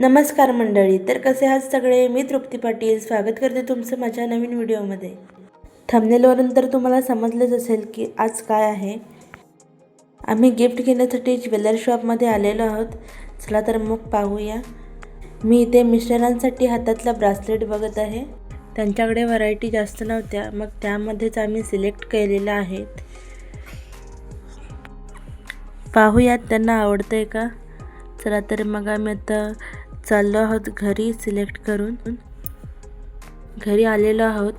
नमस्कार मंडळी तर कसे आहात सगळे? मी तृप्ती पाटील. स्वागत करते तुमचं माझ्या नवीन व्हिडिओमध्ये. थंबनेलवरून तर तुम्हाला समजलंच असेल की आज काय आहे. आम्ही गिफ्ट घेण्यासाठी ज्वेलर शॉपमध्ये आलेलो आहोत. चला तर मग पाहूया. मी इथे मिस्टरांसाठी हातातला ब्रासलेट बघत आहे. त्यांच्याकडे व्हरायटी जास्त नव्हत्या. मग त्यामध्येच आम्ही सिलेक्ट केलेल्या आहेत पाहूयात त्यांना आवडतं आहे का? चला तर मग आम्ही आता चाललो आहोत घरी सिलेक्ट करून. घरी आलेलो आहोत.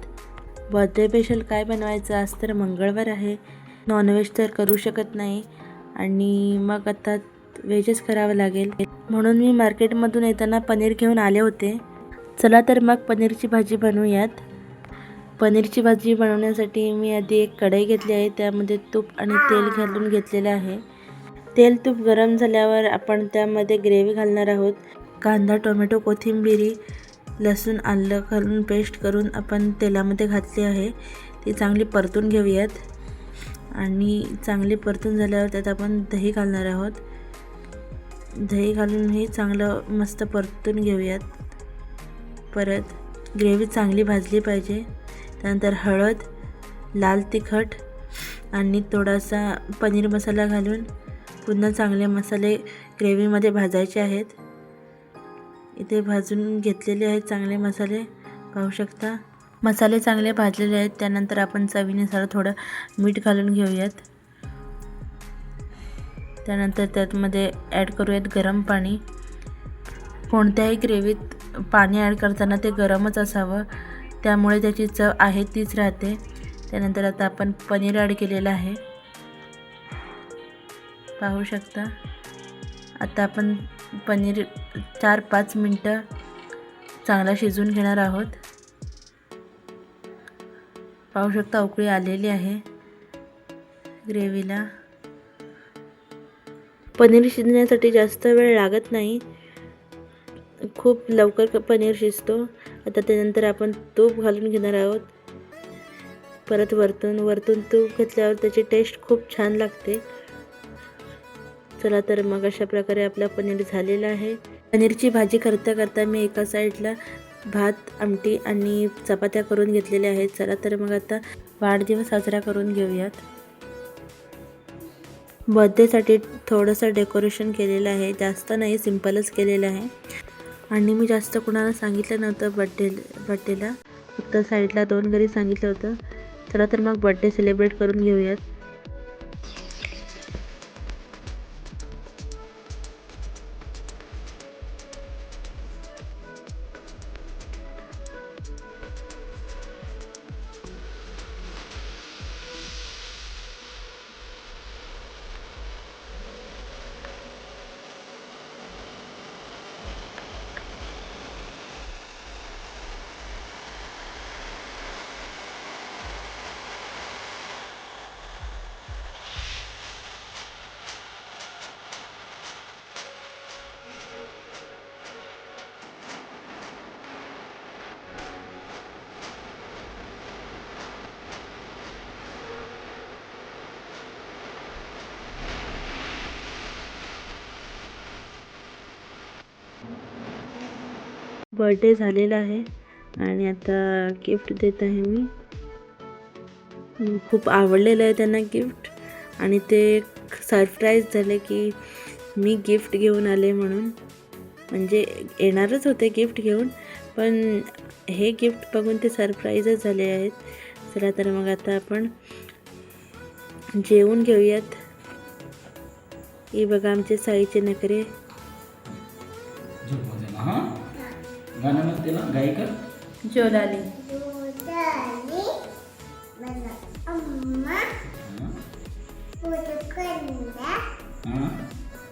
बर्थडे स्पेशल काय बनवायचं आज तर मंगळवार आहे. नॉनव्हेज तर करू शकत नाही. आणि मग आता व्हेजच करावं लागेल. म्हणून मी मार्केटमधून येताना पनीर घेऊन आले होते. चला तर मग पनीरची भाजी बनवूयात. पनीरची भाजी बनवण्यासाठी मी आधी एक कढई घेतली आहे. त्यामध्ये तूप आणि तेल घालून घेतलेलं आहे. तेल तूप गरम झाल्यावर आपण त्यामध्ये ग्रेव्ही घालणार आहोत. कांदा टोमॅटो कोथिंबिरी लसूण आलं घालून पेस्ट करून आपण तेलामध्ये घातली आहे. ती चांगली परतून घेऊयात. आणि चांगली परतून झाल्यावर त्यात आपण दही घालणार आहोत. दही घालूनही चांगलं मस्त परतून घेऊयात. परत ग्रेव्ही चांगली भाजली पाहिजे. त्यानंतर हळद लाल तिखट आणि थोडासा पनीर मसाला घालून पुन्हा चांगले मसाले ग्रेव्हीमध्ये भाजायचे आहेत. इथे भाजून घेतलेले आहेत चांगले मसाले. पाहू शकता. मसाले चांगले भाजलेले आहेत. त्यानंतर आपण चवीनुसार थोडं मीठ घालून घेऊयात. त्यानंतर त्यातमध्ये ॲड करूयात गरम पाणी. कोणत्याही ग्रेव्हीत पाणी ॲड करताना ते गरमच असावं. त्यामुळे त्याची चव आहे तीच राहते. त्यानंतर आता आपण पनीर ॲड केलेलं आहे. पाहू शकता. आता आपण पनीर चार पाच मिनटं चांगला शिजवून घेणार आहोत. पाहू शकता उकळी आलेली आहे ग्रेव्हीला. पनीर शिजण्यासाठी जास्त वेळ लागत नाही. खूप लवकर पनीर शिजतो. आता त्यानंतर आपण तूप घालून घेणार आहोत. परत वरतून वरतून तूप घेतल्यावर त्याची टेस्ट खूप छान लागते. चला तर मग अशा प्रकारे आपला पनीर झालेला आहे. पनीरची भाजी करता करता मी एका साईडला भात आमटी आणि चपात्या करून घेतलेल्या आहेत. चला तर मग आता वाढदिवस साजरा करून घेऊयात. बर्थडेसाठी थोडंसं डेकोरेशन केलेलं आहे. जास्त नाही सिम्पलच केलेलं आहे. आणि मी जास्त कुणाला सांगितलं नव्हतं बड्डे बड्डेला फक्त साईडला दोन घरी सांगितलं होतं. चला तर मग बड्डे सेलिब्रेट करून घेऊयात. बर्थडे झालेला आहे. आणि आता गिफ्ट देत आहे मी. खूप आवडलेलं आहे त्यांना गिफ्ट आणि ते सरप्राईज झाले की मी गिफ्ट घेऊन आले म्हणून. म्हणजे येणारच होते गिफ्ट घेऊन. पण हे गिफ्ट बघून ते सरप्राईजच झाले आहेत. चला तर मग आता आपण जेवून घेऊयात. हे बघा आमचे साईचे नखरे. गाणं म्हणते ना गायिका? हा.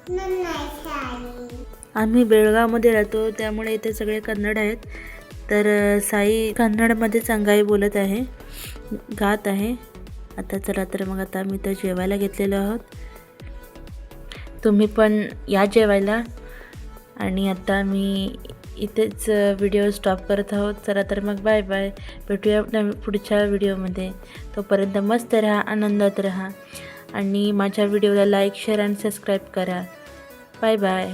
nanasari. आम्ही बेळगावमध्ये राहतो त्यामुळे इथे सगळे कन्नड आहेत. तर साई कन्नडमध्ये चांगाई बोलत आहे गात आहे. आता चला तर मग आता आम्ही तर जेवायला घेतलेलो आहोत. तुम्ही पण या जेवायला. आणि आता मी इथेच व्हिडिओ स्टॉप करत आहोत. चला तर मग बाय बाय भेटूया नवी पुढच्या व्हिडिओमध्ये तोपर्यंत मस्त राहा आनंदात राहा. आणि माझ्या व्हिडिओला लाईक शेअर आणि सबस्क्राईब करा. Bye bye